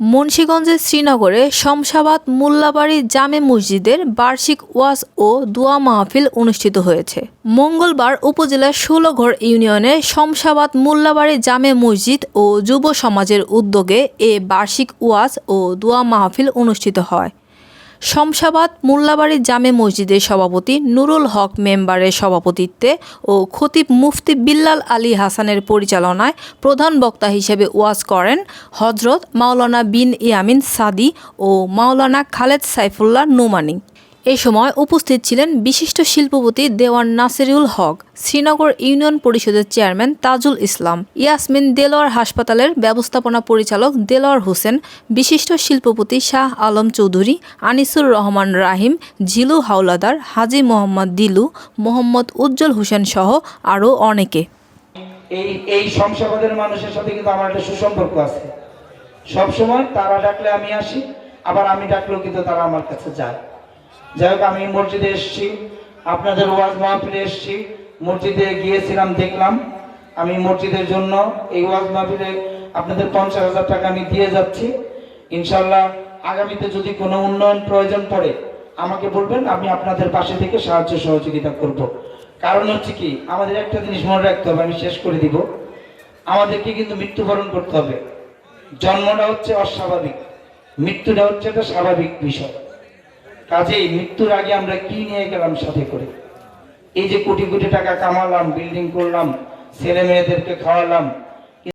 মুন্সীগঞ্জের শ্রীনগরে শমশাবাদ মোল্লাবাড়ি জামে মসজিদের বার্ষিক ওয়াজ ও দোয়া মাহফিল অনুষ্ঠিত হয়েছে। মঙ্গলবার উপজেলার ষোলঘর ইউনিয়নে শমশাবাদ মোল্লাবাড়ি জামে মসজিদ ও যুব সমাজের উদ্যোগে এ বার্ষিক ওয়াজ ও দোয়া মাহফিল অনুষ্ঠিত হয়। শমশাবাদ মোল্লাবাড়ির জামে মসজিদের সভাপতি নুরুল হক মেম্বারের সভাপতিত্বে ও খতিব মুফতি বিল্লাল আলী হাসানের পরিচালনায় প্রধান বক্তা হিসেবে ওয়াজ করেন হজরত মাওলানা বিন ইয়ামিন সাদি ও মাওলানা খালেদ সাইফুল্লাহ নোমানি। এ সময় উপস্থিত ছিলেন বিশিষ্ট শিল্পপতি দেওয়ান নাসিরুল হক, শ্রীনগর ইউনিয়ন পরিষদের চেয়ারম্যান তাজুল ইসলাম, ইয়াসমিন দেলোয়ার হাসপাতালের ব্যবস্থাপনা পরিচালক দেলোয়ার হোসেন, বিশিষ্ট শিল্পপতি শাহ আলম চৌধুরী, আনিসুর রহমান রাহিম, জিলু হাওলাদার, হাজি মোহাম্মদ দিলু, মোহাম্মদ উজ্জ্বল হোসেন সহ আরও অনেকে। এই এই মানুষের সাথে কিন্তু আমার একটা সুসম্পর্ক আছে। সব সময় তারা ডাকলে আমি আসি, আবার আমি ডাকলেও কিন্তু তারা আমার কাছে যায়। যাই হোক, আমি মসজিদে এসেছি। আপনাদের ওয়াজ মাহফিলে এসেছি। মসজিদে গিয়েছিলাম, দেখলাম। আমি মসজিদের জন্য এই ওয়াজ মাহফিলে আপনাদের পঞ্চাশ হাজার টাকা আমি দিয়ে যাচ্ছি। ইনশাল্লাহ আগামীতে যদি কোনো উন্নয়ন প্রয়োজন পড়ে, আমাকে বলবেন, আমি আপনাদের পাশে থেকে সাহায্য সহযোগিতা করব। কারণ হচ্ছে কি, আমাদের একটা জিনিস মনে রাখতে হবে, আমি শেষ করে দিব। আমাদেরকে কিন্তু মৃত্যুবরণ করতে হবে। জন্মটা হচ্ছে অস্বাভাবিক, মৃত্যুটা হচ্ছে একটা স্বাভাবিক বিষয়। কাজেই মৃত্যুর আগে আমরা কি নিয়ে গেলাম সাথে করে? এই যে কোটি কোটি টাকা কামালাম বিল্ডিং করলাম, ছেলে মেয়েদেরকে খাওয়ালাম